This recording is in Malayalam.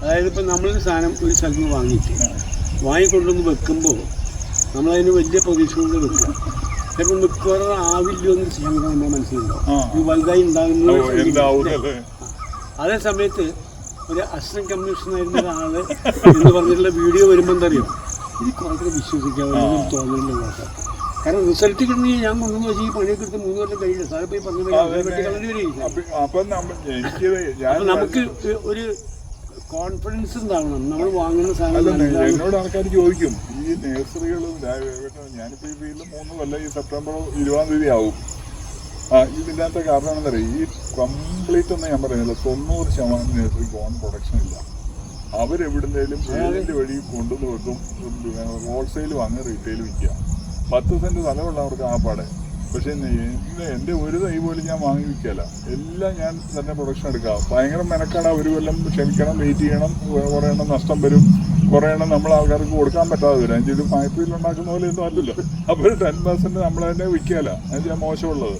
അതായത് ഇപ്പം നമ്മളൊരു സാധനം ഒരു സ്ഥലത്ത് നിന്ന് വാങ്ങിയിട്ട് വാങ്ങിക്കൊണ്ടുവന്ന് വെക്കുമ്പോൾ നമ്മളതിന് വലിയ പ്രതീക്ഷകൊണ്ട് വെക്കുക ചിലപ്പോൾ മിക്കവാറും ആവില്ലോ എന്ന് ശങ്ക നമ്മുടെ മനസ്സിലുണ്ടാവും. ഇത് വലുതായി ഉണ്ടാകുന്നത് എന്താവുന്നത് അതേ? സമയത്ത് ഒരു അസിസ്റ്റന്റ് കമ്മീഷണറായിരുന്ന ഒരാൾ എന്ന് പറഞ്ഞിട്ടുള്ള വീഡിയോ വരുമ്പോൾ എന്താ അറിയോ? ഇത് കുറേ വിശ്വസിക്കാവുന്ന തോന്നലില്ല നോക്കാം കാരണം റിസൾട്ട് കിട്ടണമെങ്കിൽ ഞാൻ കൊണ്ടുവന്ന് വെച്ച് ഈ പണിയൊക്കെ എടുത്ത് മൂന്ന് കൊല്ലം കഴിയില്ല സാറേ പോയി പറഞ്ഞു നമുക്ക് ഒരു കോൺഫിഡൻസ് ഉണ്ടാവണം. നമ്മൾ വാങ്ങുന്ന സാധനം. എന്നോട് ആൾക്കാർ ചോദിക്കും ഈ നേഴ്സറികൾ ഞാനിപ്പോ ഈ ഫീൽഡിൽ മൂന്ന് കൊല്ലം ഈ സെപ്റ്റംബർ ഇരുപതാം തീയതി ആവും. ആ ഇതില്ലാത്ത കാരണം എന്താ ഈ കംപ്ലീറ്റ് ഒന്നും ഞാൻ പറയുന്നില്ല. തൊണ്ണൂറ് ശതമാനം നേഴ്സറി ഓൺ പ്രൊഡക്ഷൻ ഇല്ല. അവരെവിടുന്നേലും ഏതിന്റെ വഴി കൊണ്ടുവന്ന് വെക്കും ഹോൾസെയിൽ വാങ്ങി റീറ്റെയിൽ വിൽക്കുക. പത്ത് സെന്റ് സ്ഥലമുള്ളവർക്ക് ആ പാടെ. പക്ഷെ എന്റെ എന്റെ ഒരു തൈ പോലും ഞാൻ വാങ്ങി എല്ലാം ഞാൻ തന്നെ പ്രൊഡക്ഷൻ എടുക്കാം ഭയങ്കര മെനക്കാണ് ഒരു കൊല്ലം ക്ഷമിക്കണം വെയിറ്റ് ചെയ്യണം കുറേ എണ്ണം നഷ്ടം വരും. കുറേ എണ്ണം നമ്മൾ ആൾക്കാർക്ക് കൊടുക്കാൻ പറ്റാതെ വരും. ഇത് ഫാക്ടറിയിൽ ഉണ്ടാക്കുന്ന പോലെ ഒന്നും അല്ലല്ലോ. അപ്പോൾ ടെൻ പെർസെന്റ് നമ്മൾ തന്നെ വിൽക്കല അതിന്റെ മോശമുള്ളത്.